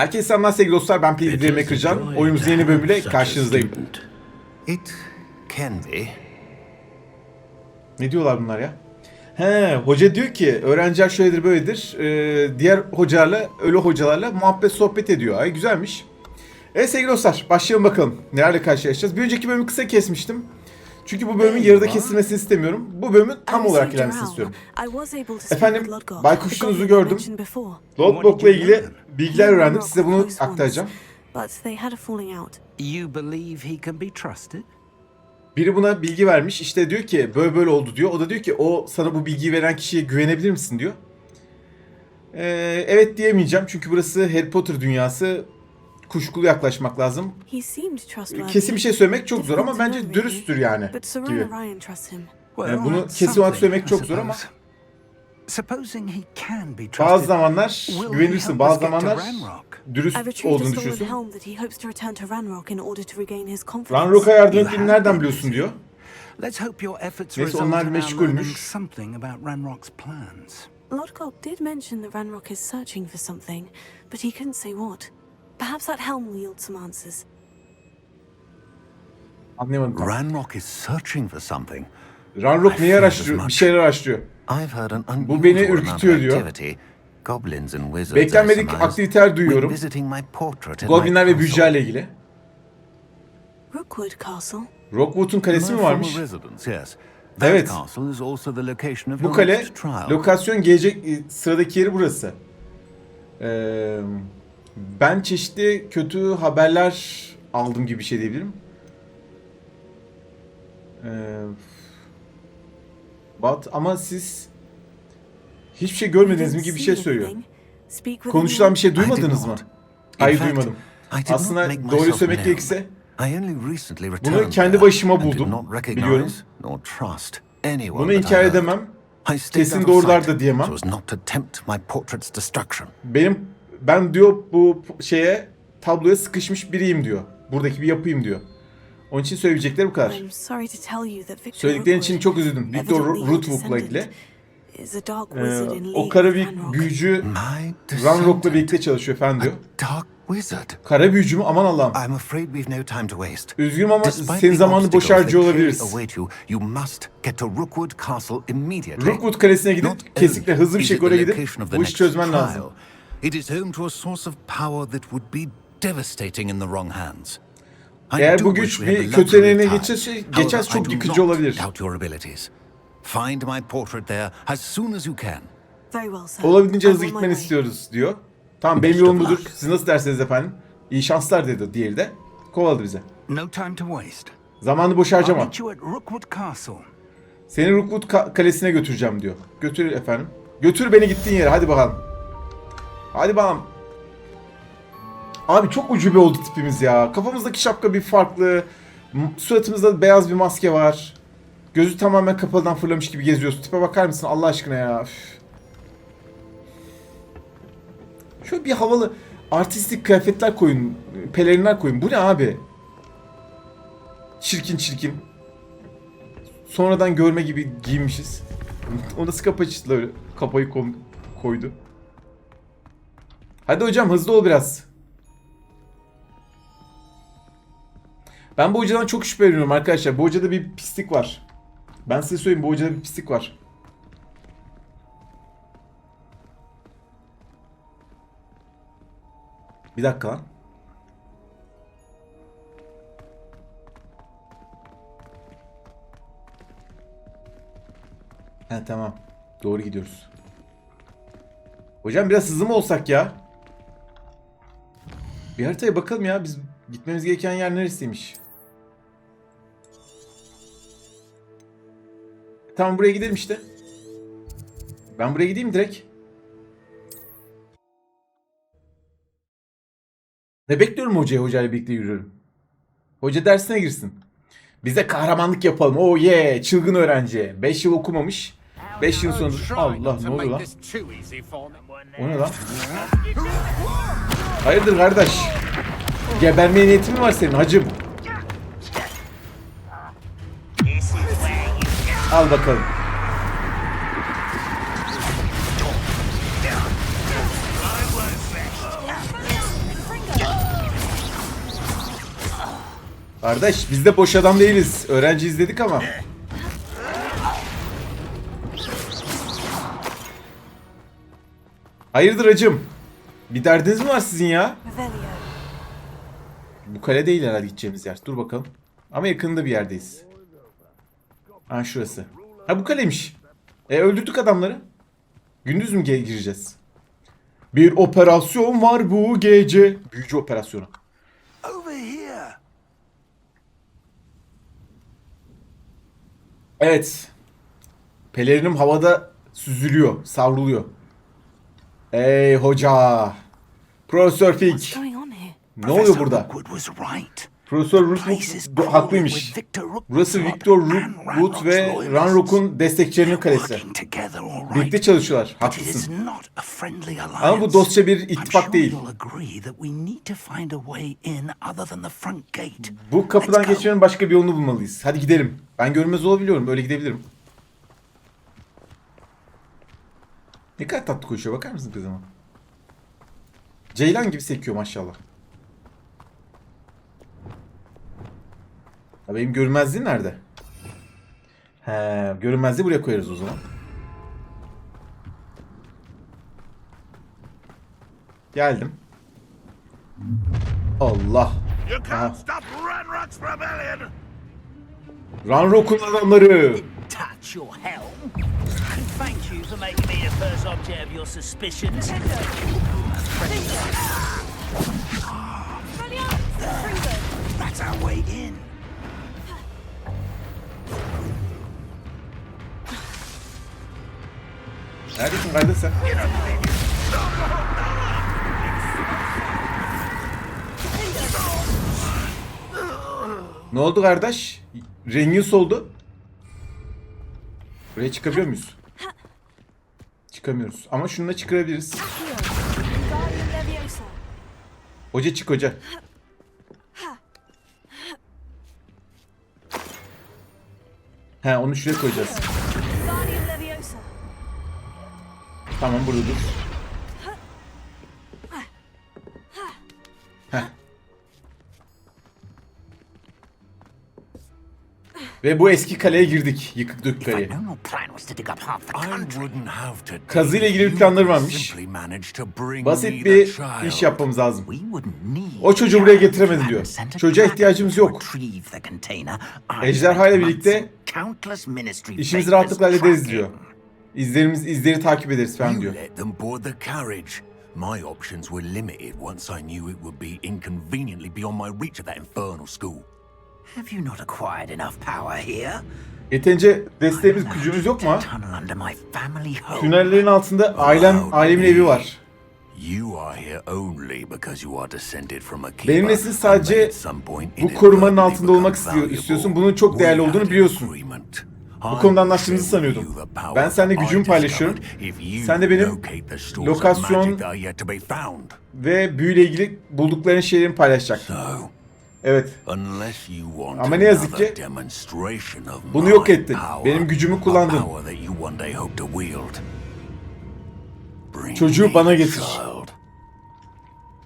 Herkese selamlar sevgili dostlar. Ben Pilgrim Demir Kırcan. Oyunumuzun yeni bölümüyle karşınızdayım. It can be. Ne diyorlar bunlar ya? He, hoca diyor ki öğrenciler şöyledir böyledir. Ee, diğer hocalarla, ölü hocalarla muhabbet sohbet ediyor. Ay güzelmiş. Evet sevgili dostlar başlayalım bakalım. Nelerle karşılaşacağız. Bir önceki bölümü kısa kesmiştim. Çünkü bu bölümün yarıda kesilmesini istemiyorum. Bu bölümün tam olarak ilerlemesini istiyorum. Efendim, baykuşunuzu gördüm. Lodblock'la ilgili bilgiler öğrendim. Size bunu aktaracağım. You believe he can be trusted? Biri buna bilgi vermiş. İşte diyor ki böyle böyle oldu diyor. O da diyor ki o sana bu bilgiyi veren kişiye güvenebilir misin diyor. Ee, evet diyemeyeceğim. Çünkü burası Harry Potter dünyası. Kuşkulu yaklaşmak lazım. Kesin bir şey söylemek çok zor ama bence dürüsttür yani gibi. Yani bunu kesin olarak söylemek çok zor ama bazı zamanlar güvenirsin. Bazı zamanlar dürüst olduğunu düşünüyorsun. Ranrock'a yardım ettiğini nereden biliyorsun diyor. Neyse, onlar meşgulmüş. Lodgok did mention that Ranrock is searching for something, but he couldn't say what. Perhaps that helm will yield some answers. Anlayamadım. tam. Ranrock is searching for something. Ranrock neyi araştırıyor? Bir şeyler araştırıyor. I've heard an Bu beni unusual amount of ürkütüyor diyor. activity. Goblins and wizards, I Beklenmedik aktiviteler duyuyorum. when visiting my portrait in Goblinler ve castle. büyücülerle ilgili. Rookwood Castle. Rockwood'un kalesi My mi varmış? former residence, yes. That Evet. castle is also the location of Bu your kale next trial. lokasyon gelecek e, sıradaki yeri burası. Ee, ben çeşitli kötü haberler aldım gibi bir şey diyebilirim. Ee, but ama siz hiçbir şey görmediniz mi gibi bir şey söylüyor. Konuşulan bir şey duymadınız mı? Hayır duymadım. Aslında doğruyu söylemek gerekirse returned kendi başıma buldum, biliyorum. bunu inkar edemem. Kesin doğrular da diyemem. Benim ben diyor bu şeye tabloya sıkışmış biriyim diyor. Buradaki bir yapıyım diyor. Onun için söyleyecekleri bu kadar. Söylediklerin için çok üzüldüm. Victor Rootwood'la ilgili. Ee, o kara bir büyücü Ranrock'la birlikte çalışıyor efendim diyor. Kara büyücü mü? Aman Allah'ım. Üzgünüm ama Despite senin zamanını boş harcıyor olabiliriz. clearly await you, you must get to Rookwood Castle immediately. Rookwood Kalesi'ne gidip kesinlikle hızlı bir şekilde oraya gidip bu işi çözmen lazım. It is home to a source of power that would be devastating in the wrong hands. I Eğer do bu wish güç bir the kötü luxury of eline time. geçerse, geçerse çok yıkıcı not olabilir. doubt your abilities. Find my portrait there as soon as you can. Very well, sir. Olabildiğince hızlı gitmeni istiyoruz diyor. Tamam benim yolum budur. Siz nasıl derseniz efendim. İyi şanslar dedi diğeri de. Kovaladı bize. No time to waste. Zamanı boş harcama. Seni Rookwood ka- Kalesi'ne götüreceğim diyor. Götür efendim. Götür beni gittiğin yere hadi bakalım. Hadi bakalım. Abi çok ucube oldu tipimiz ya. Kafamızdaki şapka bir farklı. Suratımızda beyaz bir maske var. Gözü tamamen kapalıdan fırlamış gibi geziyoruz. Tipe bakar mısın Allah aşkına ya. Üf. Şöyle bir havalı artistik kıyafetler koyun. Pelerinler koyun. Bu ne abi? Çirkin çirkin. Sonradan görme gibi giymişiz. O nasıl kapı açtı öyle? Kapayı koydu. Hadi hocam hızlı ol biraz. Ben bu hocadan çok şüpheleniyorum arkadaşlar. Bu hocada bir pislik var. Ben size söyleyeyim bu hocada bir pislik var. Bir dakika lan. He tamam. Doğru gidiyoruz. Hocam biraz hızlı mı olsak ya? Bir haritaya bakalım ya. Biz gitmemiz gereken yer neresiymiş? Tamam buraya gidelim işte. Ben buraya gideyim direkt. Ne bekliyorum hocaya? Hocayla birlikte yürüyorum. Hoca dersine girsin. Biz de kahramanlık yapalım. Oh yeah. Çılgın öğrenci. 5 yıl okumamış. 5 yıl sonra... Allah ne oluyor lan? O ne lan? Hayırdır kardeş? Gebermeye niyetin mi var senin hacım? Al bakalım. Kardeş biz de boş adam değiliz. Öğrenci izledik ama. Hayırdır acım? Bir derdiniz mi var sizin ya? Bu kale değil herhalde gideceğimiz yer. Dur bakalım. Ama yakında bir yerdeyiz. Ha şurası. Ha bu kaleymiş. E öldürdük adamları. Gündüz mü gireceğiz? Bir operasyon var bu gece. Büyücü operasyonu. Evet. Pelerinim havada süzülüyor, savruluyor. Ey hoca. Profesör What's Fig. going on here? Ne oluyor burada? Profesör Rookwood haklıymış. Burası Victor Rookwood ve. Ranrock'un destekçilerinin kalesi. Birlikte çalışıyorlar. Haklısın. Ama bu dostça bir ittifak değil. Bu kapıdan geçmenin başka bir yolunu bulmalıyız. Hadi gidelim. Ben görünmez olabiliyorum. Öyle gidebilirim. Ne kadar tatlı koşuyor. Bakar mısın kızıma? Ceylan gibi sekiyor maşallah. Ha benim görünmezliğim nerede? He, görünmezliği buraya koyarız o zaman. Geldim. Allah. Rebellion! Ranrock'un adamları. First object of your suspicions. That's our way in. Neredesin kardeş sen? Ne oldu kardeş? Rengin soldu. Buraya çıkabiliyor muyuz? Çıkamıyoruz. Ama şununla çıkarabiliriz. Hoca çık hoca. He onu şuraya koyacağız. Tamam burada dur. Ve bu eski kaleye girdik. Yıkık dök kaleye. normal plan was to dig up half the I country. wouldn't have to. Kazıyla ilgili bir planları varmış. Basit bir iş yapmamız lazım. O çocuğu buraya Giant getiremedin diyor. Çocuğa ihtiyacımız yok. retrieve the container. I Ejderhayla spent birlikte İşimizi rahatlıkla hallederiz diyor. İzlerimiz, izleri takip ederiz falan diyor. My options were limited once I knew it would be inconveniently beyond my reach at that infernal school. Have you not acquired enough power here? Yeterince desteğimiz, gücümüz yok mu ha? Tunnel under my family home. Tünellerin altında ailem, ailemin evi var. You are here only because you are descended from a keeper. Benim nesil and sadece may at some point bu korumanın altında olmak istiyor, istiyorsun. Bunun çok değerli olduğunu biliyorsun. agreement. Bu konuda anlaştığımızı sanıyordum. you the power Ben seninle gücümü paylaşıyorum. discovered if you Sen de benim lokasyon ve büyüyle ilgili buldukların şeylerini paylaşacak. Evet. Ama ne yazık ki bunu yok ettin. Benim gücümü kullandın. Çocuğu bana getir.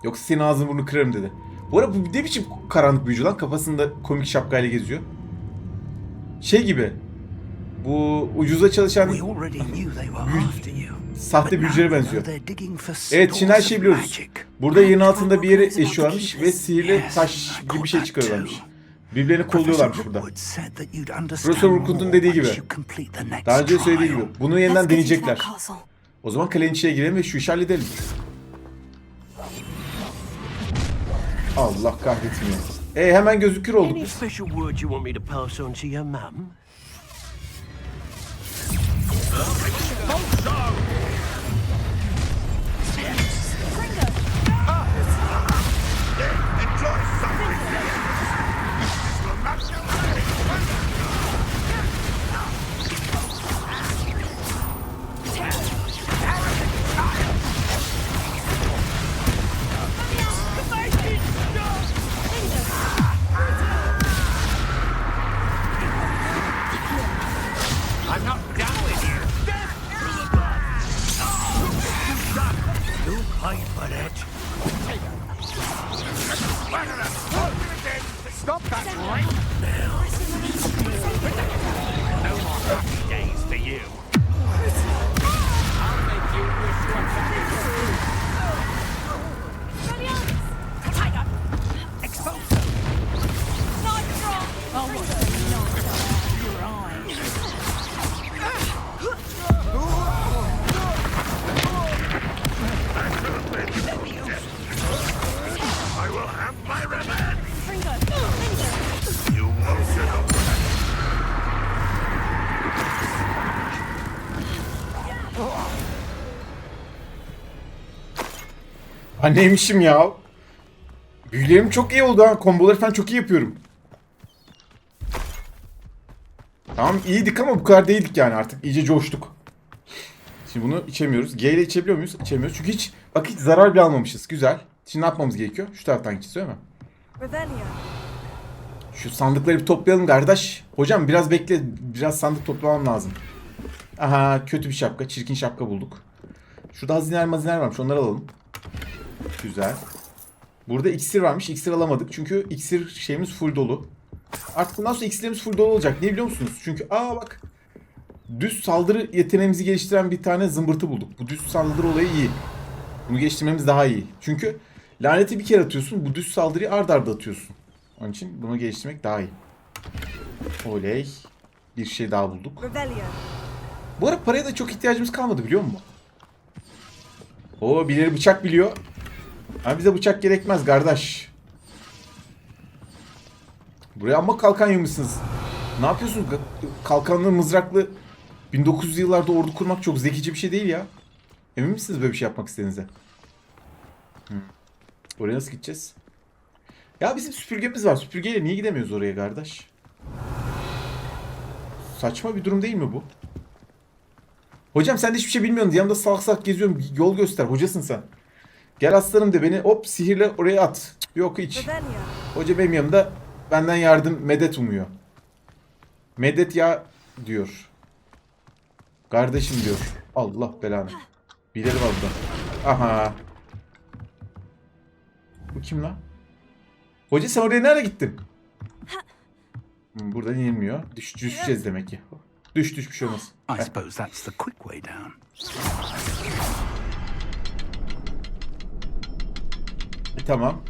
Yoksa senin ağzını burnunu kırarım dedi. Bu arada bu ne biçim karanlık büyücü lan? Kafasında komik şapkayla geziyor. Şey gibi. Bu ucuza çalışan We sahte büyücülere benziyor. Evet şimdi her şeyi biliyoruz. Burada yerin altında bir about eşiyorlarmış ve sihirli taş gibi bir şey çıkarıyorlarmış. Birbirlerini kolluyorlarmış burada. Profesör Rookwood'un more dediği gibi. Daha önce söylediği gibi. Bunu yeniden deneyecekler. O zaman kalenin içine girelim ve şu işi halledelim. Allah kahretmiyor. E hemen gözükür olduk biz. Anneymişim ya. Büyülerim çok iyi oldu ha. Komboları falan çok iyi yapıyorum. Tamam iyiydik ama bu kadar değildik yani artık. iyice coştuk. Şimdi bunu içemiyoruz. G ile içebiliyor muyuz? İçemiyoruz. Çünkü hiç bak hiç zarar bile almamışız. Güzel. Şimdi ne yapmamız gerekiyor? Şu taraftan mi? Revelio. Şu sandıkları bir toplayalım kardeş. Hocam biraz bekle. Biraz sandık toplamam lazım. Aha kötü bir şapka. Çirkin şapka bulduk. Şurada hazineler mazineler varmış. Onları alalım. Güzel. Burada iksir varmış. İksir alamadık. Çünkü iksir şeyimiz full dolu. Artık bundan sonra iksirlerimiz full dolu olacak. Niye biliyor musunuz? Çünkü aa bak. Düz saldırı yeteneğimizi geliştiren bir tane zımbırtı bulduk. Bu düz saldırı olayı iyi. Bunu geliştirmemiz daha iyi. Çünkü laneti bir kere atıyorsun. Bu düz saldırıyı ard arda atıyorsun. Onun için bunu geliştirmek daha iyi. Oley. Bir şey daha bulduk. Bu ara paraya da çok ihtiyacımız kalmadı biliyor musun? Oo birileri bıçak biliyor. Ama bize bıçak gerekmez kardeş. Buraya amma kalkan yığmışsınız. Ne yapıyorsunuz? Ga- Kalkanlı, mızraklı 1900 yıllarda ordu kurmak çok zekice bir şey değil ya. Emin misiniz böyle bir şey yapmak istediğinize? Hı. Oraya nasıl gideceğiz? Ya bizim süpürgemiz var. Süpürgeyle niye gidemiyoruz oraya kardeş? Saçma bir durum değil mi bu? Hocam sen de hiçbir şey bilmiyorsun. Yanımda salak salak geziyorum. Yol göster. Hocasın sen. Gel aslanım de beni hop sihirle oraya at. Yok hiç. Hoca benim yanımda benden yardım medet umuyor. Medet ya diyor. Kardeşim diyor. Allah belanı. Bilelim abla. Aha. Bu kim lan? Hoca sen oraya nereye gittin? Hmm, Buradan inilmiyor. Düş, düşeceğiz demek ki. Düş düş bir şey olmaz. I suppose that's the quick way down. Tamam.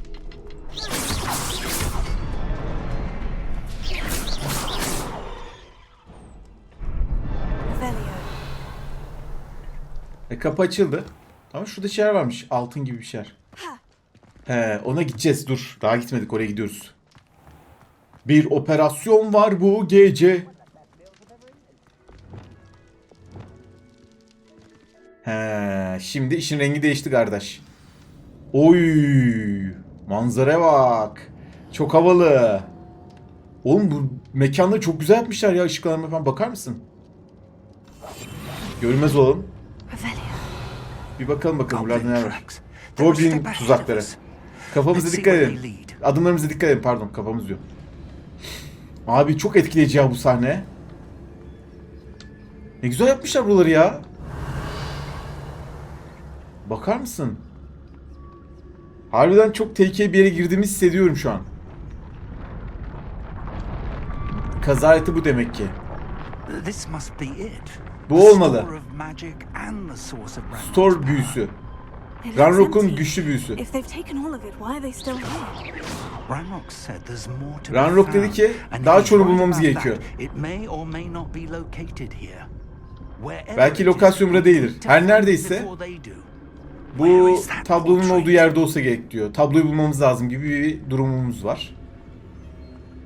E kapı açıldı. Ama şurada şeyler varmış. Altın gibi bir şeyler. He ona gideceğiz. Dur. Daha gitmedik. Oraya gidiyoruz. Bir operasyon var bu gece. He, şimdi işin rengi değişti kardeş. Oy! Manzara bak. Çok havalı. Oğlum bu mekanları çok güzel yapmışlar ya ışıklarına falan bakar mısın? Görünmez olalım. Bir bakalım bakalım buralarda neler var. Goblin tuzakları. Kafamıza dikkat edin. Adımlarımıza dikkat edin pardon kafamız diyor. Abi çok etkileyici ya bu sahne. Ne güzel yapmışlar buraları ya. Bakar mısın? Harbiden çok tehlikeli bir yere girdiğimi hissediyorum şu an. Kazaleti bu demek ki. Bu olmalı. store büyüsü. Ranrock'un güçlü büyüsü. Ranrock dedi ki, daha right bulmamız gerekiyor. Belki lokasyon burada değildir. Her neredeyse. Bu tablonun olduğu yerde olsa gerek diyor. Tabloyu bulmamız lazım gibi bir durumumuz var.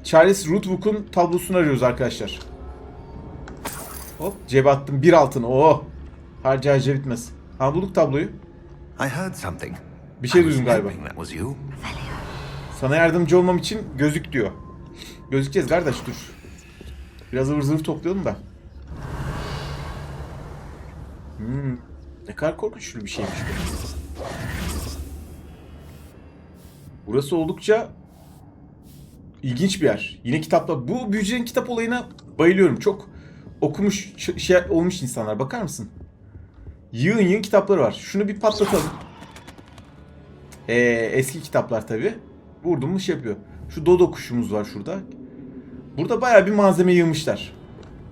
Charles Rootwook'un tablosunu arıyoruz arkadaşlar. Hop cebe attım. Bir altın. Oh. Harca harca bitmez. Ha bulduk tabloyu. I heard something. Bir şey duydum galiba. Sana yardımcı olmam için gözük diyor. Gözükeceğiz kardeş dur. Biraz ıvır zıvır toplayalım da. Hmm, ne kadar korkunçlu bir şeymiş bu. Burası oldukça ilginç bir yer. Yine kitaplar. Bu büyücülerin kitap olayına bayılıyorum. Çok okumuş şey olmuş insanlar. Bakar mısın? Yığın yığın kitapları var. Şunu bir patlatalım. Ee, eski kitaplar tabi. Vurdum mu şey yapıyor. Şu dodo kuşumuz var şurada. Burada bayağı bir malzeme yığmışlar.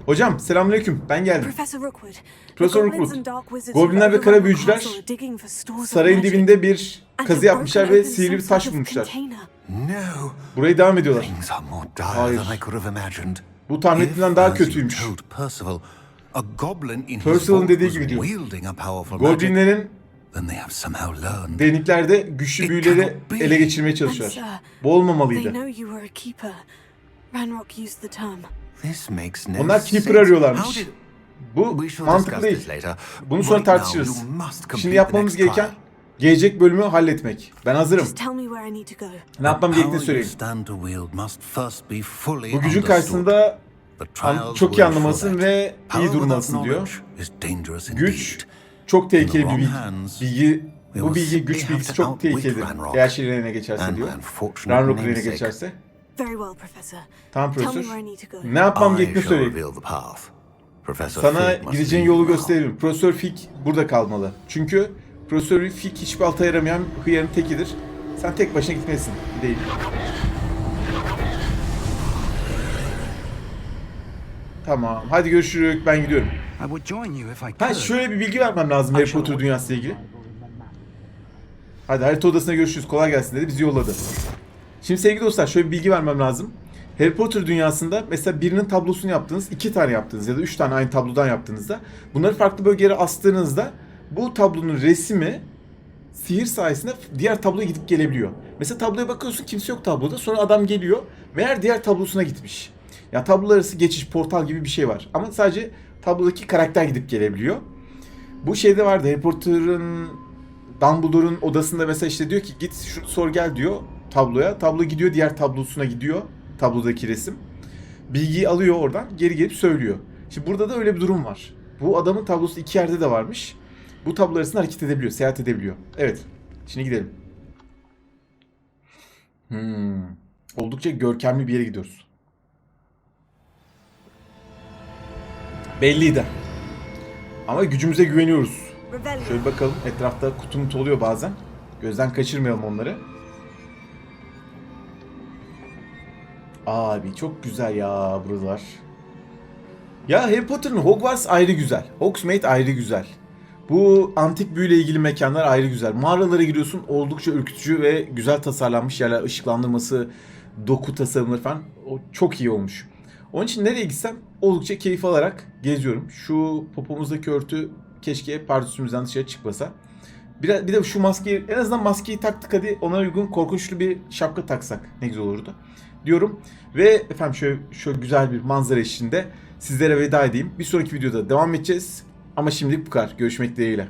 Hocam selamünaleyküm. Ben geldim. Professor Rookwood. Goblinler ve kara büyücüler Sarayın dibinde bir kazı yapmışlar ve sihirli bir taş bulmuşlar. Burayı devam ediyorlar. Hayır. Bu tahmin ettiğimden daha kötüymüş. Percival'ın dediği gibi diyor. Goblinlerin deniklerde güçlü büyüleri ele geçirmeye çalışıyorlar. Bu olmamalıydı. Ranrock used the term. This makes no Onlar sense. Keeper arıyorlarmış. How did- Bu mantıklı discuss değil. this later. Bunu sonra tartışırız. you must complete Şimdi yapmamız gereken gelecek bölümü halletmek. Ben hazırım. Just tell me where I need to go. Ne yapmam gerektiğini power you söyleyeyim. stand to wield must first be fully Bu gücün understood. karşısında The an- trials çok iyi that. ve iyi durmalısın diyor. knowledge is dangerous Güç çok tehlikeli bir bilgi. bu will bilgi güç bilgisi çok tehlikelidir. Eğer şehir eline geçerse diyor. my unfortunate Ranrock eline geçerse. Very well, Professor. Tamam Tell me profesör. where I need to go. Ne yapmam I gerektiğini shall söyleyeyim. reveal the path. Professor Sana gideceğin yolu gösteririm. Profesör Fig burada kalmalı. Çünkü Profesör Fig hiçbir alta yaramayan hıyarın tekidir. Sen tek başına gitmesin. Değil. Tamam. Hadi görüşürüz. Ben gidiyorum. I would join you if I could. Ha şöyle bir bilgi vermem lazım Harry Potter dünyası ile ilgili. Hadi harita odasına görüşürüz. Kolay gelsin dedi. Bizi yolladı. Şimdi sevgili dostlar şöyle bir bilgi vermem lazım. Harry Potter dünyasında mesela birinin tablosunu yaptınız, iki tane yaptınız ya da üç tane aynı tablodan yaptığınızda bunları farklı bölgelere astığınızda bu tablonun resmi sihir sayesinde diğer tabloya gidip gelebiliyor. Mesela tabloya bakıyorsun kimse yok tabloda sonra adam geliyor meğer diğer tablosuna gitmiş. Ya tablolar arası geçiş portal gibi bir şey var ama sadece tablodaki karakter gidip gelebiliyor. Bu şeyde vardı Harry Potter'ın Dumbledore'un odasında mesela işte diyor ki git şunu sor gel diyor tabloya. Tablo gidiyor diğer tablosuna gidiyor. Tablodaki resim. Bilgiyi alıyor oradan geri gelip söylüyor. Şimdi burada da öyle bir durum var. Bu adamın tablosu iki yerde de varmış. Bu tablo arasında hareket edebiliyor, seyahat edebiliyor. Evet. Şimdi gidelim. Hmm. Oldukça görkemli bir yere gidiyoruz. Belliydi. Ama gücümüze güveniyoruz. Şöyle bakalım. Etrafta kutu mutu oluyor bazen. Gözden kaçırmayalım onları. Abi çok güzel ya buralar. Ya Harry Potter'ın Hogwarts ayrı güzel. Hogsmeade ayrı güzel. Bu antik büyüyle ilgili mekanlar ayrı güzel. Mağaralara giriyorsun oldukça ürkütücü ve güzel tasarlanmış yerler. ışıklandırması, doku tasarımları falan o çok iyi olmuş. Onun için nereye gitsem oldukça keyif alarak geziyorum. Şu popomuzdaki örtü keşke pardüsümüzden dışarı çıkmasa. Bir, bir de şu maskeyi en azından maskeyi taktık hadi ona uygun korkunçlu bir şapka taksak ne güzel olurdu diyorum. Ve efendim şöyle, şöyle güzel bir manzara eşliğinde sizlere veda edeyim. Bir sonraki videoda devam edeceğiz. Ama şimdilik bu kadar. Görüşmek dileğiyle.